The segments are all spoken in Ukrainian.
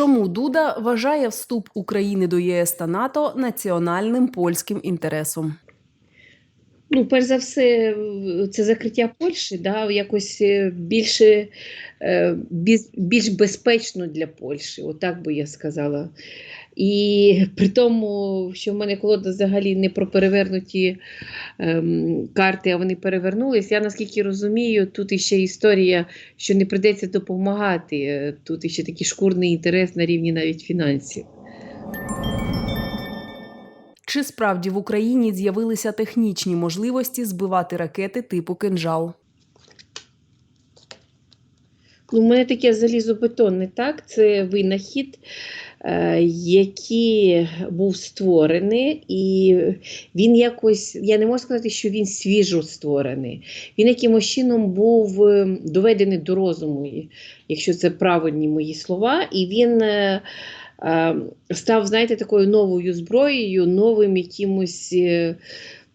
Чому Дуда вважає вступ України до ЄС та НАТО національним польським інтересом? Ну, перш за все, це закриття Польщі, да, якось е, більше, е, більш, більш безпечно для Польщі, отак би я сказала. І при тому, що в мене колода взагалі не про перевернуті ем, карти, а вони перевернулись. Я наскільки розумію, тут іще історія, що не прийдеться допомагати. е, Тут іще такий шкурний інтерес на рівні навіть фінансів. Чи справді в Україні з'явилися технічні можливості збивати ракети типу кинжал? Ну, у мене таке залізобетонне, так, це винахід, який був створений, і він якось, я не можу сказати, що він свіжо створений. Він якимось чином був е, доведений до розуму, якщо це правильні мої слова, і він е, е, став, знаєте, такою новою зброєю, новим якимось. е,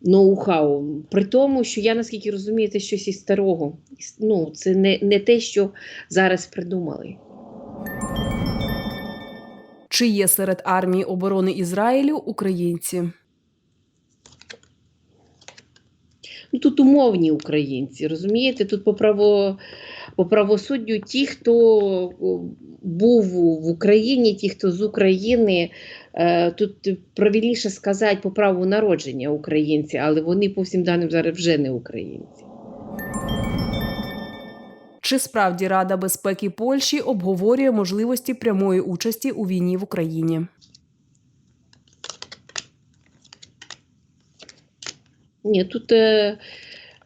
Ноу-хау. При тому, що я наскільки розумію, це щось із старого. Ну, це не, не те, що зараз придумали. Чи є серед армії оборони Ізраїлю українці? Ну, тут умовні українці, розумієте? Тут по, право, по правосуддю ті, хто був в Україні, ті, хто з України, е, тут правильніше сказати по праву народження українці, але вони по всім даним зараз вже не українці. Чи справді Рада безпеки Польщі обговорює можливості прямої участі у війні в Україні? Ні, тут е,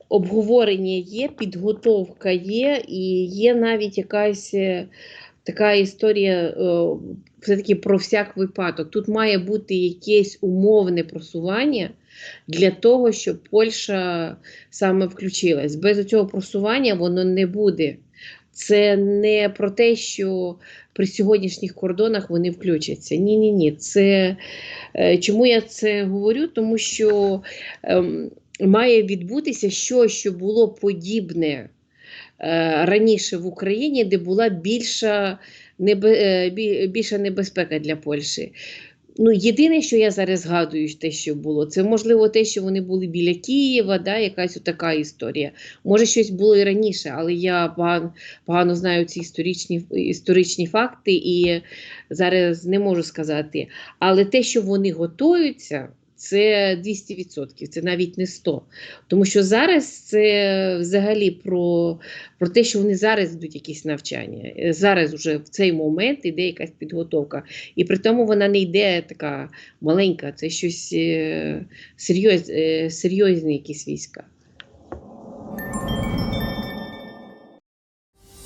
обговорення є, підготовка є, і є навіть якась е, така історія е, все-таки про всяк випадок. Тут має бути якесь умовне просування для того, щоб Польща саме включилась. Без цього просування воно не буде. Це не про те, що при сьогоднішніх кордонах вони включаться. Ні, ні, ні. Це е, чому я це говорю? Тому що ем, має відбутися щось, що було подібне раніше в Україні, де була більша, небе, е, більша небезпека для Польщі. Ну, єдине, що я зараз згадую, те, що було, це можливо те, що вони були біля Києва, да, якась така історія. Може, щось було і раніше, але я погано, погано знаю ці історичні, історичні факти і зараз не можу сказати. Але те, що вони готуються, це 200%, це навіть не 100%. Тому що зараз це взагалі про, про те, що вони зараз йдуть якісь навчання. Е, Зараз вже в цей момент йде якась підготовка. І при тому вона не йде така маленька, це щось е, серйоз, е, серйозні якісь війська.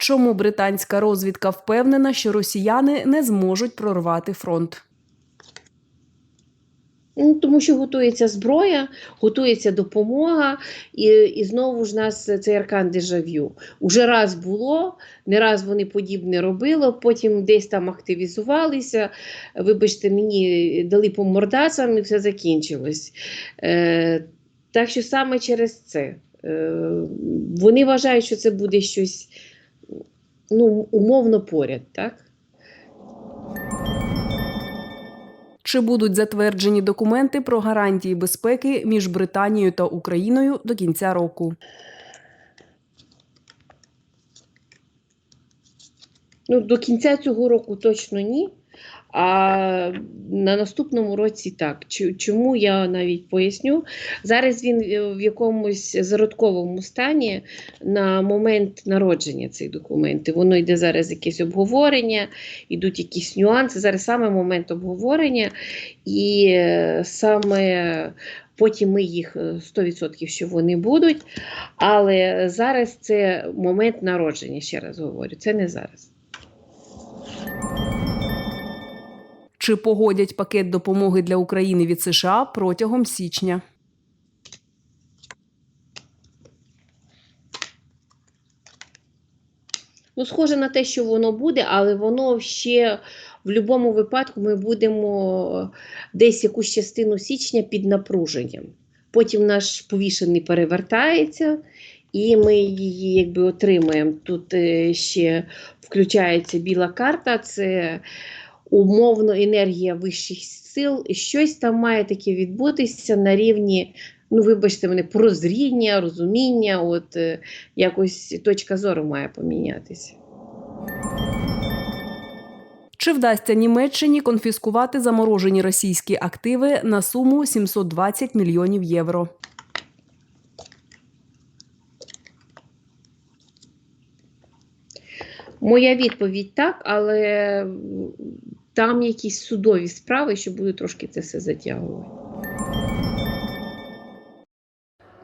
Чому британська розвідка впевнена, що росіяни не зможуть прорвати фронт? Ну, тому що готується зброя, готується допомога, і, і знову ж нас цей аркан дежавю. Уже раз було, не раз вони подібне робили, потім десь там активізувалися. Вибачте, мені дали по мордасам і все закінчилось. Е, так що саме через це. Е, вони вважають, що це буде щось ну, умовно поряд, так? Чи будуть затверджені документи про гарантії безпеки між Британією та Україною до кінця року? Ну, до кінця цього року точно ні. А на наступному році так. Чому я навіть поясню? Зараз він е, в якомусь зародковому стані на момент народження цих документів. Воно йде зараз якесь обговорення, йдуть якісь нюанси. Зараз саме момент обговорення, і е, саме потім ми їх е, 100% що вони будуть. Але зараз це момент народження, ще раз говорю, це не зараз. Чи погодять пакет допомоги для України від США протягом січня? Ну, схоже на те, що воно буде, але воно ще в будь-якому випадку ми будемо десь якусь частину січня під напруженням. Потім наш повішений перевертається, і ми її якби отримаємо. Тут е, ще включається біла карта, це умовно енергія вищих сил. І Щось там має таке відбутися на рівні, ну, вибачте мене, прозріння, розуміння, от е, якось точка зору має помінятися. Чи вдасться Німеччині конфіскувати заморожені російські активи на суму 720 мільйонів євро? Моя відповідь так, але там якісь судові справи, що будуть трошки це все затягувати.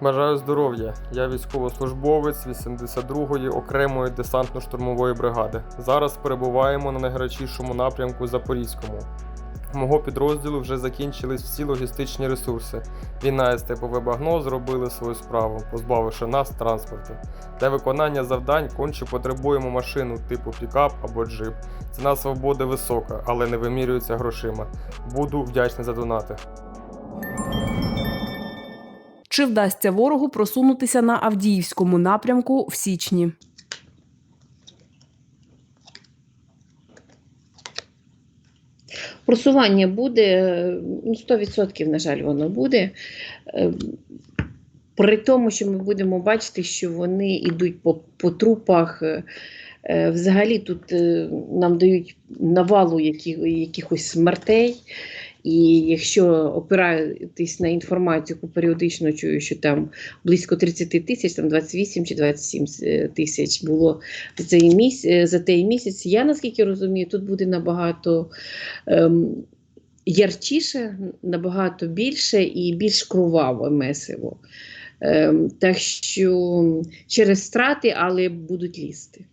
Бажаю здоров'я. Я військовослужбовець 82-ї окремої десантно-штурмової бригади. Зараз перебуваємо на найгарячішому напрямку Запорізькому. Мого підрозділу вже закінчились всі логістичні ресурси. Війна і степове багно зробили свою справу, позбавивши нас транспорту. Для виконання завдань конче потребуємо машину типу пікап або джип. Ціна свободи висока, але не вимірюється грошима. Буду вдячний за донати. Чи вдасться ворогу просунутися на Авдіївському напрямку в січні? Просування буде, е, ну, 100%, на жаль, воно буде. Е, При тому, що ми будемо бачити, що вони йдуть по, по трупах. е, Взагалі тут е, нам дають навалу якихось смертей. І якщо опиратись на інформацію, яку періодично чую, що там близько 30 тисяч, там 28 чи 27 е, тисяч було за цей місяць, за той місяць, я наскільки розумію, тут буде набагато ем, ярчіше, набагато більше і більш кроваво месиво. Ем, так що через страти, але будуть лізти.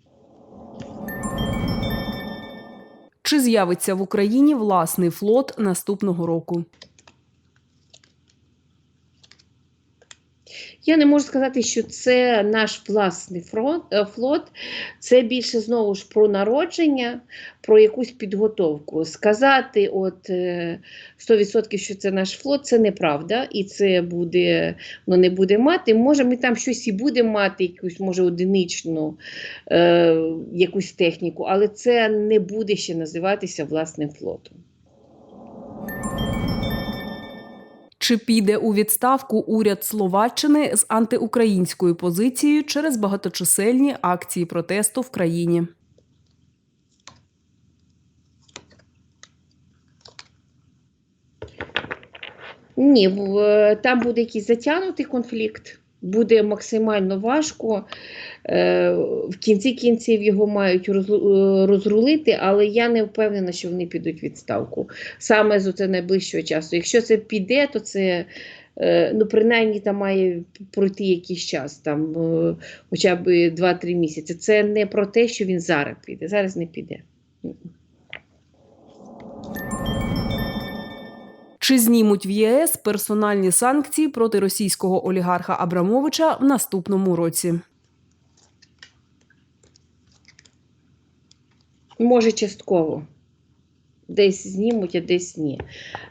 Чи з'явиться в Україні власний флот наступного року? Я не можу сказати, що це наш власний фронт, е, флот. Це більше знову ж про народження, про якусь підготовку. Сказати, от е, 100% що це наш флот, це неправда, і це буде, ну, не буде мати. Може, ми там щось і будемо мати, якусь, може, одиничну е, якусь техніку, але це не буде ще називатися власним флотом. Чи піде у відставку уряд Словаччини з антиукраїнською позицією через багаточисельні акції протесту в країні? Ні, е, там буде якийсь затягнутий конфлікт, буде максимально важко. Е, В кінці кінців його мають е, розрулити, але я не впевнена, що вони підуть відставку саме з оце найближчого часу. Якщо це піде, то це е, ну, принаймні там має пройти якийсь час, там, хоча б 2-3 місяці. Це не про те, що він зараз піде. Зараз не піде. Чи знімуть в ЄС персональні санкції проти російського олігарха Абрамовича в наступному році? Може, частково. Десь знімуть, а десь ні.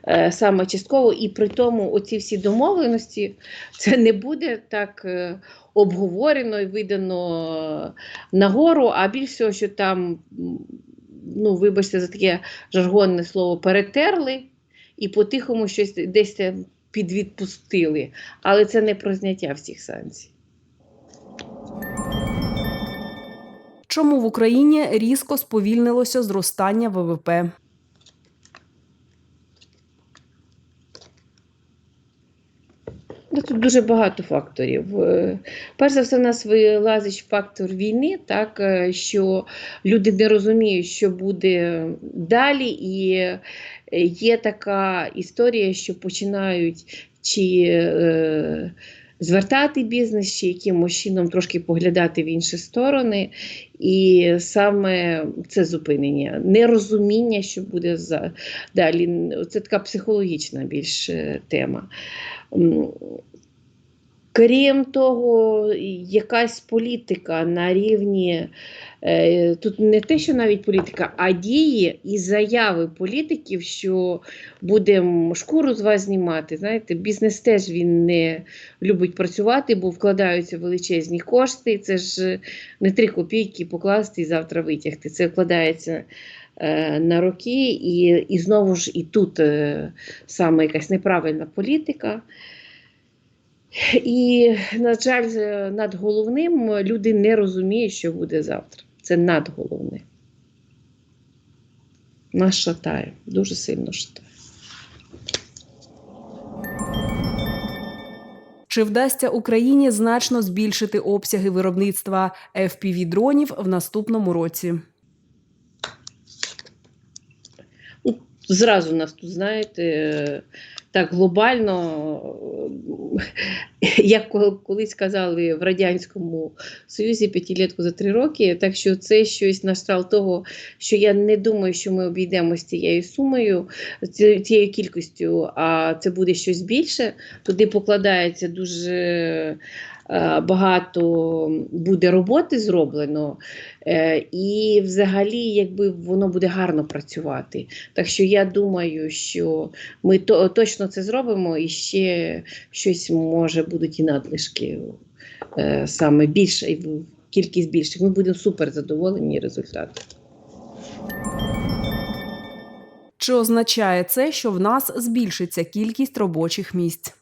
Е, Саме частково, і при тому оці всі домовленості це не буде так е, обговорено і видано нагору, а більш всього, що там, ну, вибачте за таке жаргонне слово, перетерли і по-тихому щось десь підвідпустили. Але це не про зняття всіх санкцій. Чому в Україні різко сповільнилося зростання ВВП? Тут дуже багато факторів. Е, Перш за все, в нас вилазить фактор війни, так е, що люди не розуміють, що буде далі, і е, є така історія, що починають чи звертати бізнес чи якимось чином трошки поглядати в інші сторони. І саме це зупинення, нерозуміння, що буде за далі. Це така психологічна більш тема. Крім того, якась політика на рівні, е, тут не те, що навіть політика, а дії і заяви політиків, що будемо шкуру з вас знімати. Знаєте, бізнес теж він не любить працювати, бо вкладаються величезні кошти. Це ж не три копійки покласти і завтра витягти. Це вкладається е, на роки, і, і знову ж і тут е, саме якась неправильна політика. І, на жаль, над головним люди не розуміють, що буде завтра. Це надголовне. Нас шатає, дуже сильно шатає. Чи вдасться Україні значно збільшити обсяги виробництва fpv дронів в наступному році? Зразу нас тут, знаєте, так глобально, е, як колись казали в Радянському Союзі п'ятилітку за три роки. Так що це щось на того, що я не думаю, що ми обійдемося цією сумою, цією кількістю, а це буде щось більше. Туди покладається дуже багато буде роботи зроблено, е, і взагалі, якби воно буде гарно працювати. Так що я думаю, що ми то, точно це зробимо, і ще щось може будуть і надлишки е, саме більше, кількість більших. Ми будемо супер задоволені результатом. Чи означає це, що в нас збільшиться кількість робочих місць?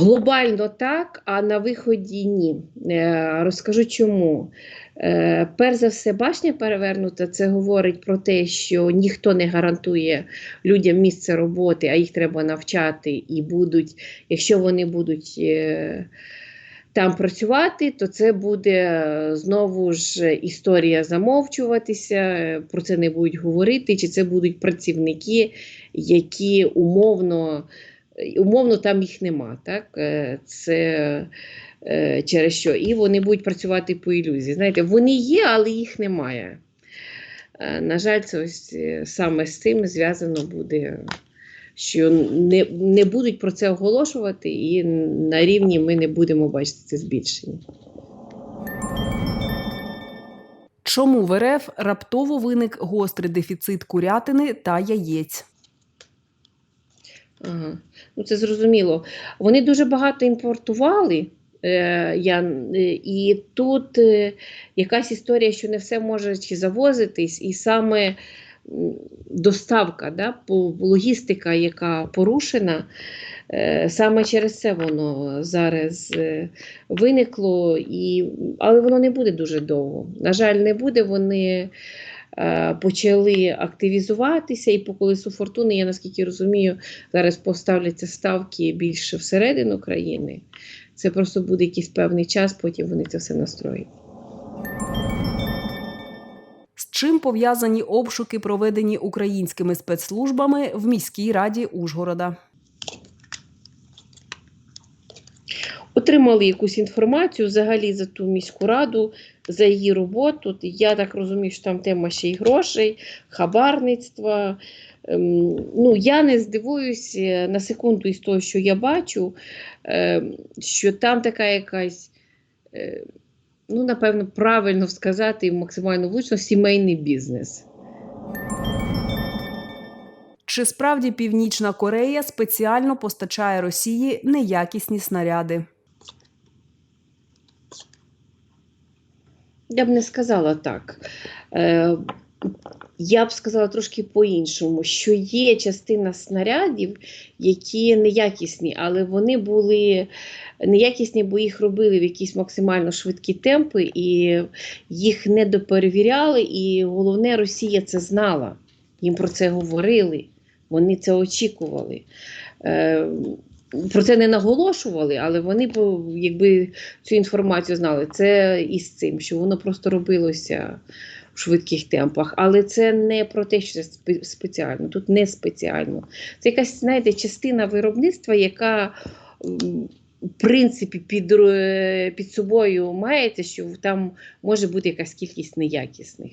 Глобально так, а на виході ні. Е, розкажу чому. Е, перш за все, башня перевернута. Це говорить про те, що ніхто не гарантує людям місце роботи, а їх треба навчати. І будуть, якщо вони будуть е, там працювати, то це буде знову ж історія замовчуватися, про це не будуть говорити, чи це будуть працівники, які умовно умовно там їх нема. Так? Е, Це е, через що. І вони будуть працювати по ілюзії. Знаєте, вони є, але їх немає. Е, На жаль, це ось саме з цим зв'язано буде, що не, не будуть про це оголошувати, і на рівні ми не будемо бачити це збільшення. Чому в РФ раптово виник гострий дефіцит курятини та яєць? Ага. Ну, це зрозуміло. Вони дуже багато імпортували. Е, я, е, і тут е, якась історія, що не все може чи завозитись, і саме доставка, да, логістика, яка порушена, саме через це воно зараз виникло, і, але воно не буде дуже довго. На жаль, не буде. Вони почали активізуватися, і по колесу фортуни, я наскільки розумію, зараз поставляться ставки більше всередину країни. Це просто буде якийсь певний час, потім вони це все настроять. З чим пов'язані обшуки, проведені українськими спецслужбами в міській раді Ужгорода? Отримали якусь інформацію взагалі за ту міську раду, за її роботу. Я так розумію, що там тема ще й грошей, хабарництва. Ем, Ну, я не здивуюся на секунду із того, що я бачу, ем, що там така якась, е, ну, напевно, правильно сказати, максимально влучно, сімейний бізнес. Чи справді Північна Корея спеціально постачає Росії неякісні снаряди? Я б не сказала так. Е, я б сказала трошки по-іншому, що є частина снарядів, які неякісні, але вони були неякісні, бо їх робили в якісь максимально швидкі темпи, і їх не доперевіряли. І головне, Росія це знала. Їм про це говорили, вони це очікували. Е, про це не наголошували, але вони якби цю інформацію знали. Це із цим, що воно просто робилося в швидких темпах. Але це не про те, що це спеціально. Тут не спеціально. Це якась, знаєте, частина виробництва, яка. В принципі, під, під собою мається, що там може бути якась кількість неякісних.